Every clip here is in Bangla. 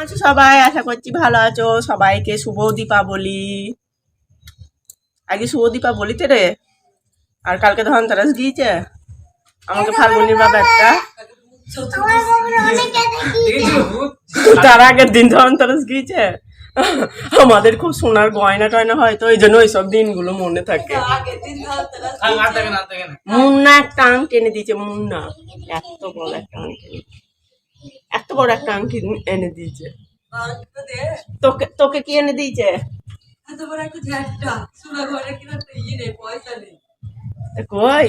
আছো সবাই আশা করছি ভালো আছো। সবাইকে শুভ দীপাবলি। আগে শুভ দীপাবলিতে রে? আর কালকে ধনতেরাস গিয়েছে আমাকে ফাল্গুনির বাবা একটা। তার আগের দিন ধনতেরাস গিয়েছে আমাদের খুব সোনার গয়না টয়না হয় তো এই জন্য ওইসব দিনগুলো মনে থাকে। মুন্না একটা আংটি টেনে দিয়েছে মুন্না। এত বড় একটা আংটি এনে- এত বড় একটা আংটি এনে দিয়েছে। তোকে তোকে কি এনে দিয়েছে? কই?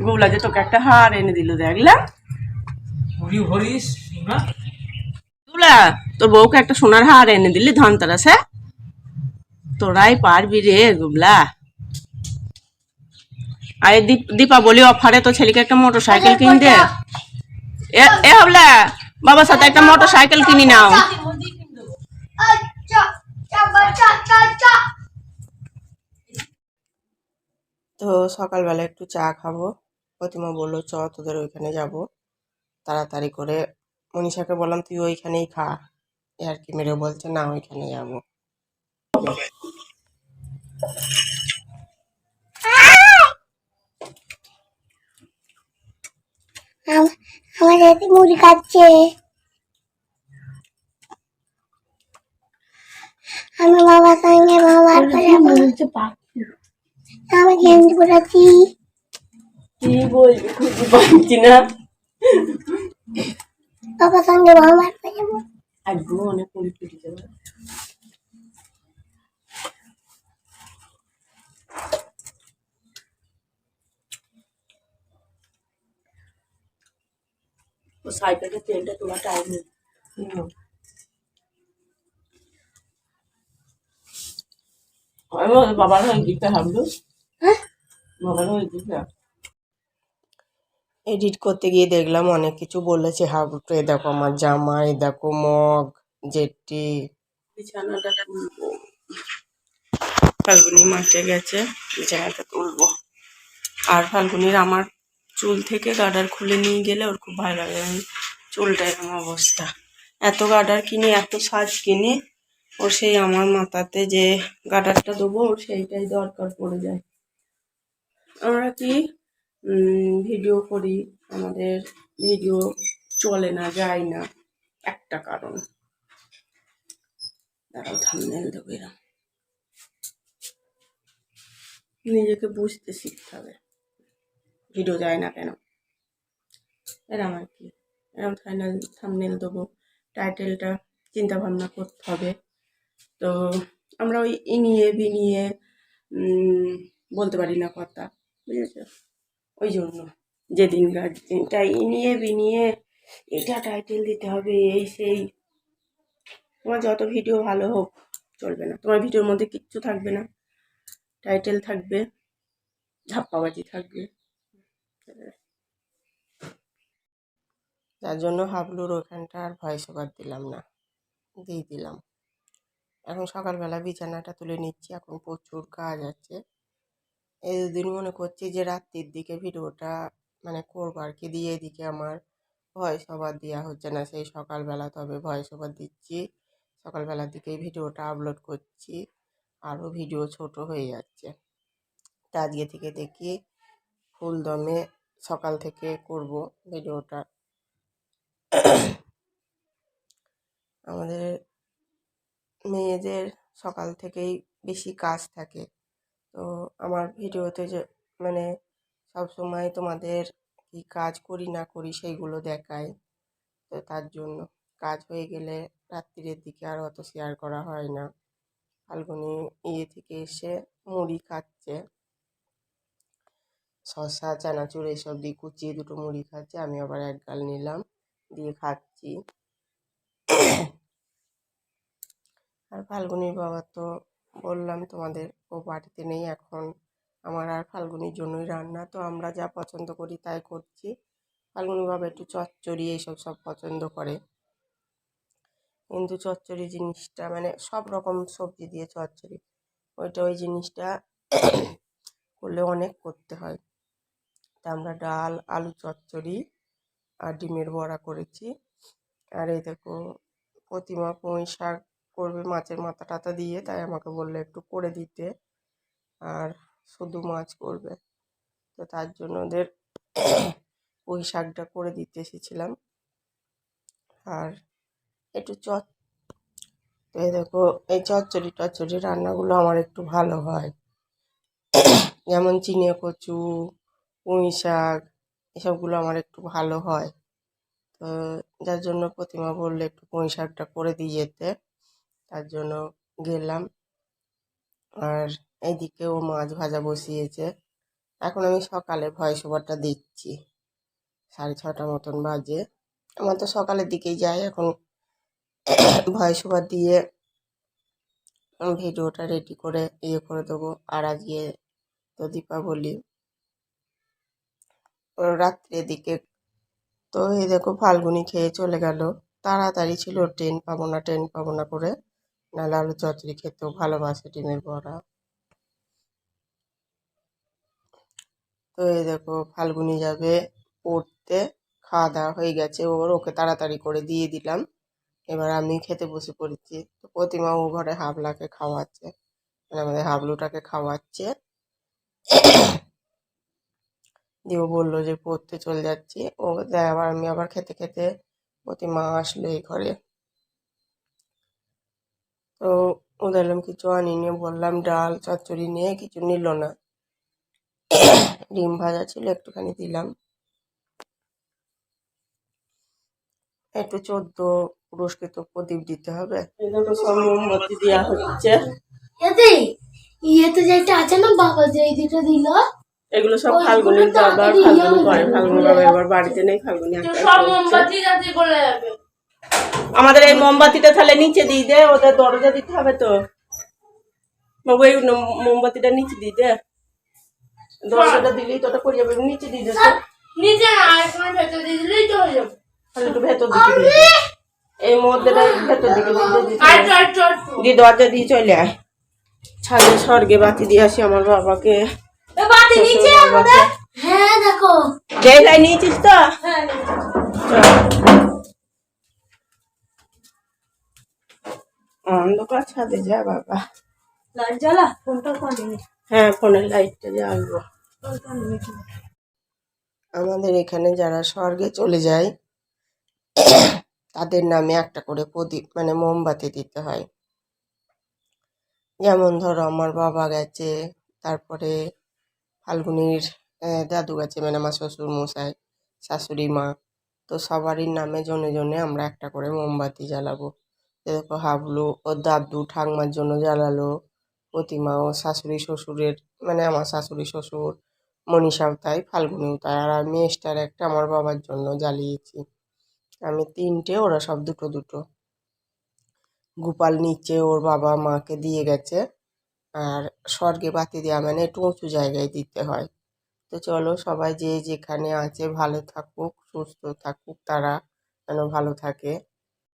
গুবলা যে তোকে একটা হার এনে দিল দেখলা? হরি হরিশ না গুবলা তোর বউকে একটা সোনার হার এনে দিলি ধনতেরাস হ্যাঁ? তোরাই পারবি রে গুবলা। আর দীপাবলি অফারে তো ছেলেকে একটা মোটর সাইকেল কিন দে এ হবলা বাবার সাথে একটা মোটর সাইকেল কিনি নাও। তো সকালবেলা একটু চা খাব। প্রতিমা বলল, চ, তোদের ওইখানে যাব। তাড়াতাড়ি করে। মনীষাকে বললাম, তুই ওইখানেই খা। এ আর কি মেরে বলছে, না, ওইখানে যাব আম- আমার দাদি মুড়ি খাচ্ছে আমি বাবার সঙ্গে বাবার পাশে আমি গেঞ্জি পরেছি কি বলবি খুঁজে পাচ্ছি না বাবার সঙ্গে বাবার পাশে একদম অনেক পুরি সাইকেলটা তেলটা তোলা টাইম নেই বাবার হয়ে দিতে হামলো বাবার হয়ে দিতে এডিট করতে গিয়ে দেখলাম অনেক কিছু বলেছে। হাবুটু এ দেখো আমার জামা এ দেখো মগ জেটি। বিছানাটা তুলবো। ফাল্গুনি মাঠে গেছে বিছানাটা তুলবো। আর ফাল্গুনির আমার চুল থেকে গার্ডার খুলে নিয়ে গেলে ওর খুব ভালো লাগে। চুলটা এরকম অবস্থা। এত গার্ডার কিনে, এত সাজ কিনে, ওর সেই আমার মাথাতে যে গার্ডারটা দেবো, ওর সেইটাই দরকার পড়ে যায়। আমরা কি ভিডিও করি, আমাদের ভিডিও চলে না, যায় না, একটা কারণ। দাঁড়াও থামনেল দেবো এরকম নিজেকে বুঝতে শিখতে হবে। ভিডিও যায় না কেন? এরম আর কি? এরম ফাইনাল থামনেল দেবো। টাইটেলটা চিন্তা ভাবনা করতে হবে। তো আমরা ওই ইনিয়ে বিনিয়ে উম, বলতে পারি না কথা বুঝেছ? ওই জন্য। যেদিনকার দিনটা ইনিয়ে বিনিয়ে এটা টাইটেল দিতে হবে এই সেই। তোমার যত ভিডিও ভালো হোক চলবে না। তোমার ভিডিওর মধ্যে কিচ্ছু থাকবে না। টাইটেল থাকবে ধাপ্পাবাজি থাকবে। যার জন্য হাবলুর ওখানটা আর ভয়েস ওভার দিলাম না, দিয়ে দিলাম। এখন সকালবেলা বিছানাটা তুলে নিচ্ছি, এখন প্রচুর কাজ আছে। এই দুদিন মনে করছি যে রাত্রির দিকে ভিডিওটা মানে করব আর কি, দিয়ে এদিকে আমার ভয়েস ওভার দেওয়া হচ্ছে না, সেই সকালবেলা তবে ভয়েস ওভার দিচ্ছি। সকালবেলার দিকেই ভিডিওটা আপলোড করছি, আরও ভিডিও ছোট হয়ে যাচ্ছে। তা আজকে থেকে দেখি ফুল দমে সকাল থেকে করব ভিডিওটা। আমাদের মেয়েদের সকাল থেকেই বেশি কাজ থাকে। তো আমার ভিডিওতে যে মানে সব সময় তোমাদের কি কাজ করি না করি সেইগুলো দেখাই তো তার জন্য কাজ হয়ে গেলে রাত্রিরের দিকে আর অত শেয়ার করা হয় না। ফাল্গুনি ইয়ে থেকে এসে মুড়ি খাচ্ছে। শসা, চানাচুর এসব দিয়ে কুচিয়ে দুটো মুড়ি খাচ্ছে। আমি আবার এক গাল নিলাম। দিয়ে খাচ্ছি। আর ফাল্গুনির বাবা তো বললাম, তোমাদের ও বাড়িতে নেই এখন। আমার আর ফাল্গুনির জন্যই রান্না। তো আমরা যা পছন্দ করি তাই করছি। ফাল্গুনি বাবা একটু চচ্চড়ি এইসব সব পছন্দ করে। কিন্তু চচ্চড়ি জিনিসটা মানে সব রকম সবজি দিয়ে চচ্চড়ি। ওইটা ওই জিনিসটা করলে অনেক করতে হয়। তা আমরা ডাল, আলু চচ্চড়ি আর ডিমের বড়া করেছি। আর এই দেখো, প্রতিমা পুঁই শাক করবে মাছের মাথা টাথা দিয়ে, তাই আমাকে বলল একটু করে দিতে। আর শুধু মাছ করবে। তো তার জন্য ওদের পুঁই শাকটা করে দিতে এসেছিলাম। আর একটু চট তো এই দেখো, এই চচ্চড়ি টচ্চড়ি রান্নাগুলো আমার একটু ভালো হয়। যেমন চিনে কচু, পুঁই শাক এসবগুলো আমার একটু ভালো হয়। তো যার জন্য প্রতিমা বললে একটু পুঁই শাকটা করে দিয়ে যেতে তার জন্য গেলাম। আর এইদিকে ও মাছ ভাজা বসিয়েছে। এখন আমি সকালে ভয়েস ওভারটা দিচ্ছি। সাড়ে ছটা মতন বাজে। আমার তো সকালের দিকেই যাই এখন ভয়েস ওভার দিয়ে ভিডিওটা রেডি করে ইয়ে করে দেবো। আর আজকে তো দীপাবলি। রাত্রের দিকে তো এই দেখো ফাল্গুনি খেয়ে চলে গেল। তাড়াতাড়ি ছিল ট্রেন পাবো না, ট্রেন পাবো না করে। নাহলে আলু চচড়ি খেতেও ভালোবাসে ডিমের বড়া। তো এই দেখো ফাল্গুনি যাবে পড়তে, খাওয়া দাওয়া হয়ে গেছে। ওর ওকে তাড়াতাড়ি করে দিয়ে দিলাম। এবার আমি খেতে বসে পড়েছি। তো প্রতিমা ও ঘরে হাবলাকে খাওয়াচ্ছে। মানে আমাদের হাবলুটাকে খাওয়াচ্ছে। দিয়ে ও বলল যে পড়তে চলে যাচ্ছি। ও দেয় আবার আমি আবার খেতে খেতে প্রতি মা আসলো এই ঘরে। তো ও দিলাম কিছু আনিনি। বললাম ডাল চচ্চড়ি নিয়ে কিছু নিল না। ডিম ভাজা ছিল একটুখানি দিলাম। একটু চোদ্দ পুরস্কৃত প্রদীপ দিতে হবে। এগুলো সব মোমবাতি দেওয়া হচ্ছে। এতে ইয়েতে যেটা আছে না বাবা যে দিল এগুলো সব ফাল্গুনির বাবা ফাল্গুনি করে ফাল্গুনি বাবা এবার বাড়িতে নেই ফাল্গুনি। আমাদের এই মোমবাতিটা তাহলে নিচে দিয়ে দে ওদের দরজা দিতে হবে তো। বাবু এই মোমবাতিটা নিচে দিয়ে দে। দরজাটা দিলেই তো ওটা করে যাবে নিচে দিয়ে দে। নিচে ভেতর দিয়ে দিলেই তো হয়ে যাবে। তাহলে একটু ভেতর দিকে দিয়ে দে। এই মধ্যেটা ভেতর দিকে। দিয়ে দরজা দিয়ে চলে আয়। ছাদে স্বর্গে বাতি দিয়ে আসি আমার বাবাকে। নিচে আমাদের? হ্যাঁ দেখো। দেখাই নিয়েছিস তো? হ্যাঁ অন্ধকার ছাদে যা বাবা। লাইট জ্বালা? ফোনটা কোনে হ্যাঁ ফোনের লাইটটা জ্বালবো আমাদের এখানে যারা স্বর্গে চলে যায় তাদের নামে একটা করে প্রদীপ মানে মোমবাতি দিতে হয়। যেমন ধরো আমার বাবা গেছে তারপরে ফাল্গুনির দাদু গেছে মানে আমার শ্বশুর, মশাই, শাশুড়ি, মা। তো সবারই নামে জনে জনে আমরা একটা করে মোমবাতি জ্বালাবো। দেখো হাবলু, ও দাদু ঠাকমার জন্য জ্বালালো, প্রতিমা ও শাশুড়ি শ্বশুরের মানে আমার শাশুড়ি শ্বশুর মনীষাও তাই, ফাল্গুনিও তাই, আর আমি এক্সট্রার একটা আমার বাবার জন্য জ্বালিয়েছি। আমি তিনটে, ওরা সব দুটো দুটো। গোপাল নিচে ওর বাবা মাকে দিয়ে গেছে। আর স্বর্গে বাতি দেওয়া মানে একটু উঁচু জায়গায় দিতে হয়। তো চলো সবাই যে যেখানে আছে ভালো থাকুক, সুস্থ থাকুক, তারা যেন ভালো থাকে।